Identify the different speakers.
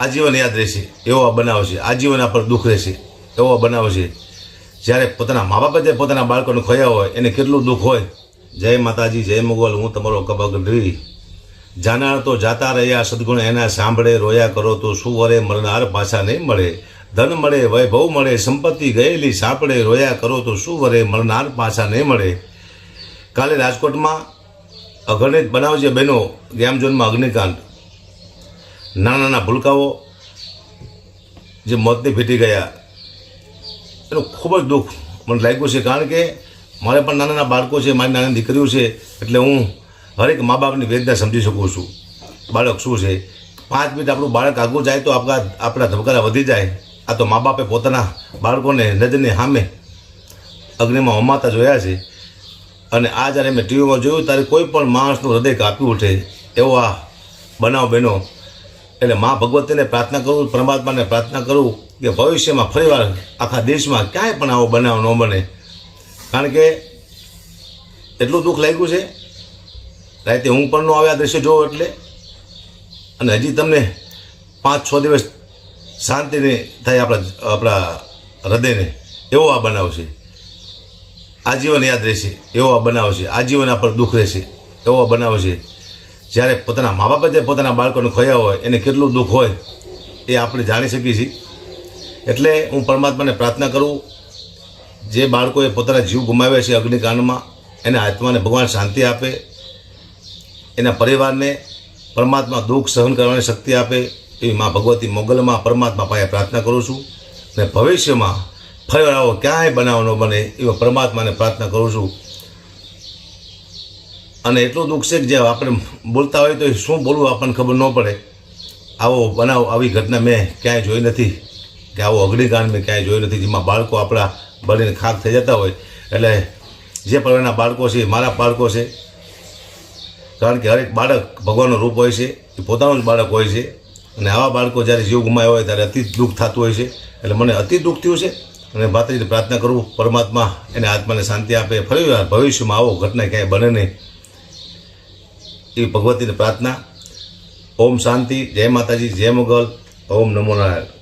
Speaker 1: આજીવન યાદ રહેશે, એવો આ બનાવ છે. આજીવન આ પર દુઃખ રહેશે, એવો બનાવ છે. જ્યારે પોતાના મા બાપે પોતાના બાળકોને ખોયા હોય, એને કેટલું દુઃખ હોય? જય માતાજી, જય મુગલ, હું તમારો કબગડવી જાનાર તો જાતા રહ્યા, સદગુણ એના સાંભળે, રોયા કરો તો શું વરે મરનાર પાછા નહીં મળે. ધન મળે, વૈભવ મળે, સંપત્તિ ગયેલી સાંપડે, રોયા કરો તો શું વરે મરનાર પાછા નહીં મળે. કાલે રાજકોટમાં અગણિત બનાવ છે બહેનો ગેમ ઝોનમાં અગ્નિકાંડ. નાના નાના ભૂલકાઓ જે મોતને ભેટી ગયા, એનું ખૂબ જ દુઃખ મને લાગ્યું છે. કારણ કે મારે પણ નાના નાના બાળકો છે, મારી નાની દીકરીઓ છે, એટલે હું હરેક મા બાપની વેદના સમજી શકું છું. બાળક શું છે? પાંચ મિનિટ આપણું બાળક આગળ જાય તો આપણા આપણા ધબકારા વધી જાય. આ તો મા બાપે પોતાના બાળકોને નજરની સામે અગ્નિમાં હોમાતા જોયા છે. અને આ જ્યારે મેં ટીવીમાં જોયું, ત્યારે કોઈ પણ માણસનું હૃદય કાપી ઉઠે એવો આ બનાવ બહેનો એટલે મા ભગવતીને પ્રાર્થના કરું, પરમાત્માને પ્રાર્થના કરું કે ભવિષ્યમાં ફરીવાર આખા દેશમાં ક્યાંય પણ આવો બનાવ ન બને. કારણ કે એટલું દુઃખ લાગ્યું છે. રાતે ઊંઘ પણ ન આવે આ દ્રશ્ય જોવો એટલે. અને હજી તમને પાંચ, છ દિવસ શાંતિને થાય આપણા આપણા હૃદયને. એવો આ બનાવ છે. આજીવન યાદ રહેશે. એવો આ બનાવ છે. આજીવન આ પર દુઃખ રહેશે. એવો આ બનાવ છે. જ્યારે પોતાના મા બાપે જે પોતાના બાળકોને ખોયા હોય, એને કેટલું દુઃખ હોય એ આપણે જાણી શકીએ છીએ. એટલે હું પરમાત્માને પ્રાર્થના કરું, જે બાળકોએ પોતાના જીવ ગુમાવ્યા છે અગ્નિકાંડમાં, એના આત્માને ભગવાન શાંતિ આપે, એના પરિવારને પરમાત્મા દુઃખ સહન કરવાની શક્તિ આપે, એવી મા ભગવતી મોગલમાં પરમાત્મા પાસે પ્રાર્થના કરું છું. અને ભવિષ્યમાં ફરી ક્યાંય બનાવ ન બને એવા પરમાત્માને પ્રાર્થના કરું છું. અને એટલું દુઃખ છે કે જે આપણે બોલતા હોય તો શું બોલવું આપણને ખબર ન પડે. આવો બનાવ, આવી ઘટના મેં ક્યાંય જોઈ નથી. કે આવો અગ્નિકાંડ મેં ક્યાંય જોઈ નથી, જેમાં બાળકો આપણા બળીને ખાક થઈ જતા હોય. એટલે જે પ્રકારના બાળકો છે, મારા બાળકો છે, કારણ કે હરેક બાળક ભગવાનનું રૂપ હોય છે, એ પોતાનું જ બાળક હોય છે. અને આવા બાળકો જ્યારે જીવ ગુમાવ્યા હોય ત્યારે અતિ દુઃખ થતું હોય છે. એટલે મને અતિ દુઃખ થયું છે. અને માતાજીને પ્રાર્થના કરું, પરમાત્મા એને આત્માને શાંતિ આપે, ફરી ભવિષ્યમાં આવો ઘટના ક્યાંય બને નહીં. એવી ભગવતીને પ્રાર્થના. ઓમ શાંતિ જય માતાજી જય મોગલ ઓમ નમો નારાયણ.